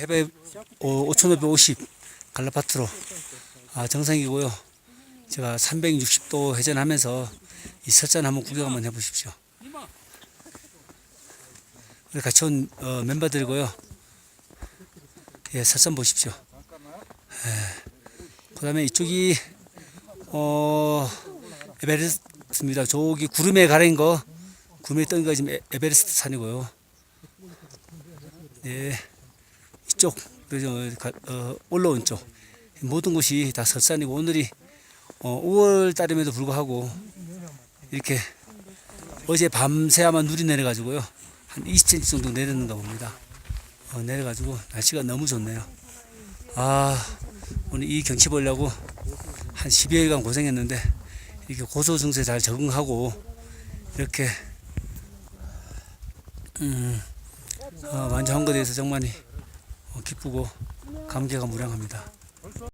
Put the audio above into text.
해배 5,550 갈라파트로 아, 정상이고요. 제가 360도 회전하면서 이 설산 한번 구경 한번 해보십시오. 우리 같이 온 어, 멤버들이고요. 예, 설산 보십시오. 그 다음에 이쪽이 어, 에베레스트입니다. 저기 구름에 가린 거, 구름에 뜬 거 지금 에- 에베레스트 산이고요. 네, 가- 어, 올라온 쪽 모든 곳이 다 설산이고 오늘이 어, 5월 달임에도 불구하고 이렇게 어제 밤새 아마 눈이 내려가지고요 한 20cm 정도 내렸는가 봅니다. 어, 내려가지고 날씨가 너무 좋네요. 아 오늘 이 경치 보려고 한 12일간 고생했는데 이렇게 고소 증세 잘 적응하고 이렇게 음, 어, 완주한 것에 대해서 정말 어, 기쁘고 감개가 무량합니다.